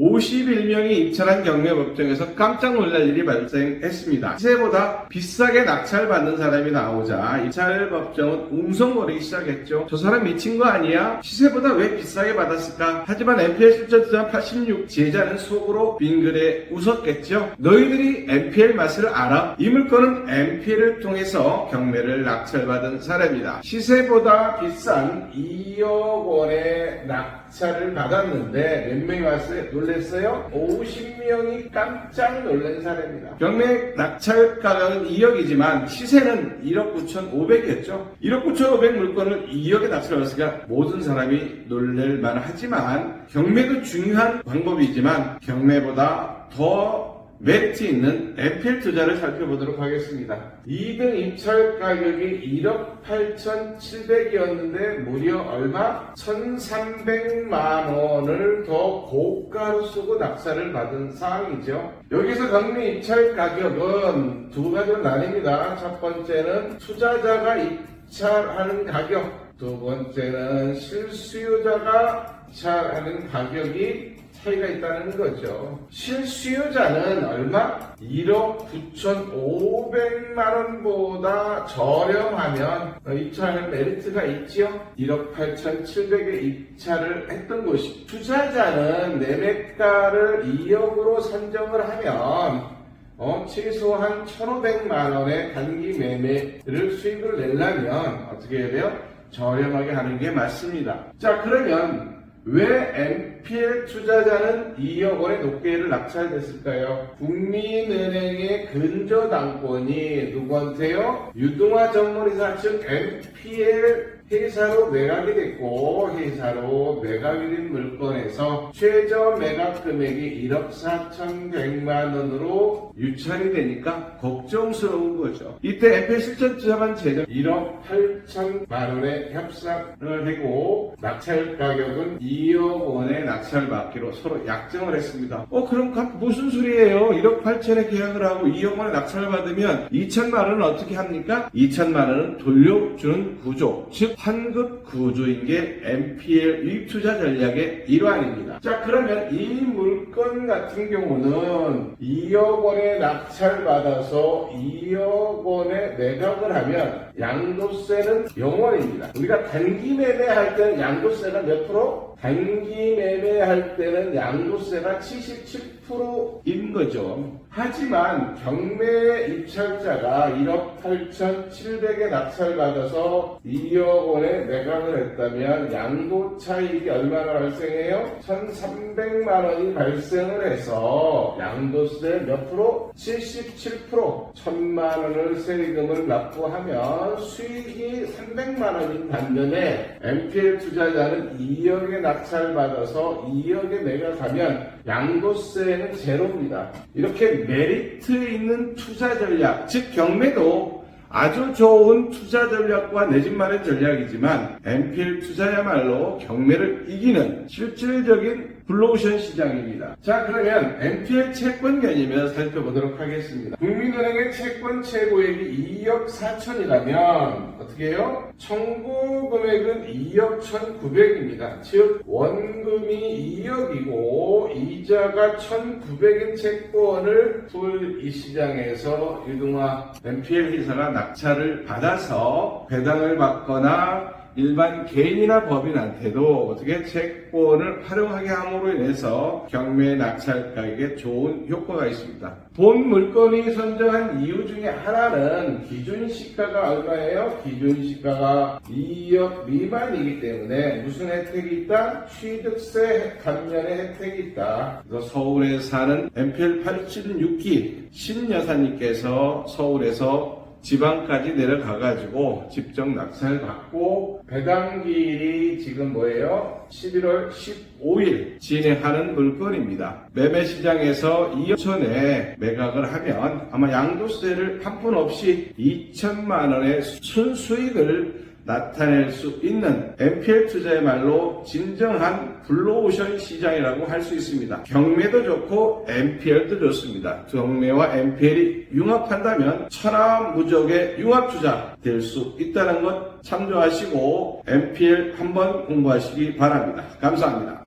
51명이 입찰한 경매 법정에서 깜짝 놀랄 일이 발생했습니다. 시세보다 비싸게 낙찰받는 사람이 나오자 입찰 법정은 웅성거리기 시작했죠. 저 사람 미친 거 아니야? 시세보다 왜 비싸게 받았을까? 하지만 MPL 실전투자 86 제자는 속으로 빙글에 웃었겠죠. 너희들이 MPL 맛을 알아? 이 물건은 MPL을 통해서 경매를 낙찰받은 사람이다. 시세보다 비싼 2억 원의 낙 찰을 받았는데 몇 명이 왔어요? 놀랬어요? 50명이 깜짝 놀란 사람입니다. 경매 낙찰 가격은 2억이지만 시세는 1억 9,500이었죠. 1억 9,500 물건을 2억에 낙찰받았으니까 모든 사람이 놀랄 만하지만 경매도 중요한 방법이지만 경매보다 더 메리트 있는 MPL 투자를 살펴보도록 하겠습니다. 2등 입찰 가격이 1억 8,700이었는데 무려 얼마? 1,300만 원을 더 고가로 쓰고 낙찰을 받은 상황이죠. 여기서 경매 입찰 가격은 두 가지로 나뉩니다. 첫 번째는 투자자가 입찰하는 가격, 두 번째는 실수요자가 입찰하는 가격이 차이가 있다는 거죠. 실수요자는 얼마? 1억 9,500만 원보다 저렴하면 입찰할 메리트가 있지요. 1억 8,700에 입찰을 했던 곳이 투자자는 매매가를 2억으로 선정을 하면 어, 최소한 1,500만 원의 단기 매매를 수익을 내려면 어떻게 해야 돼요? 저렴하게 하는 게 맞습니다. 자, 그러면 왜 MPL 투자자는 2억 원의 높게를 낙찰됐을까요? 국민은행의 근저당권이 누구한테요? 유동화 전문회사 즉 MPL 회사로 매각이 됐고 회사로 매각이 된 물건에서 최저 매각 금액이 1억 4,100만 원으로 유찰이 되니까 걱정스러운 거죠. 이때 MPL 실전 투자만 제작 1억 8천만 원의 협상을 하고 낙찰 가격은 2억 원의 낙찰 받기로 서로 약정을 했습니다. 어 그럼 각 무슨 소리예요? 1억 8천에 계약을 하고 2억 원의 낙찰을 받으면 2천만 원은 어떻게 합니까? 2천만 원은 돌려주는 구조, 즉 환급 구조인 게 MPL 유입투자 전략의 일환입니다. 자 그러면 이 물건 같은 경우는 2억 원의 낙찰 받아서 2억 원의 매각을 하면 양도세는 0원입니다. 우리가 단기 매매할 때는 양도세가 몇 프로? 단기 매매할 때는 양도세가 77%인 거죠. 하지만 경매 입찰자가 1억 8,700에 낙찰받아서 2억 원에 매각을 했다면 양도 차익이 얼마나 발생해요? 1,300만 원이 발생을 해서 양도세 몇 프로? 77% 1,000만 원을 세금을 납부하면 수익이 300만 원인 반면에 MPL 투자자는 2억에 낙찰받아서 2억에 매각하면 양도세는 제로입니다. 이렇게 메리트 있는 투자 전략, 즉 경매도 아주 좋은 투자 전략과 내 집 마련 전략이지만 MPL 투자야말로 경매를 이기는 실질적인 블루오션 시장입니다. 자 그러면 MPL 채권 개념을 살펴보도록 하겠습니다. 국민은행의 채권 최고액이 2억 4천이라면 어떻게 해요? 청구 금액은 2억 1,900입니다. 즉 원금이 2억이고 이자가 1,900인 채권을 돌이 시장에서 유동화 MPL 회사가 낙찰을 받아서 배당을 받거나 일반 개인이나 법인한테도 어떻게 채권을 활용하게 함으로 인해서 경매 낙찰 가격에 좋은 효과가 있습니다. 본 물건이 선정한 이유 중에 하나는 기준 시가가 얼마예요? 기준 시가가 2억 미만이기 때문에 무슨 혜택이 있다? 취득세 감면의 혜택이 있다. 그래서 서울에 사는 MPL 876기 신여사님께서 서울에서 지방까지 내려가가지고 직접 낙찰 받고 배당기일이 지금 뭐예요? 11월 15일 진행하는 물건입니다. 매매 시장에서 2천에 매각을 하면 아마 양도세를 한 푼 없이 2천만 원의 순수익을 나타낼 수 있는 MPL 투자의 말로 진정한 블루오션 시장이라고 할 수 있습니다. 경매도 좋고 MPL도 좋습니다. 경매와 MPL이 융합한다면 천하무적의 융합 투자 될 수 있다는 것 참조하시고 MPL 한번 공부하시기 바랍니다. 감사합니다.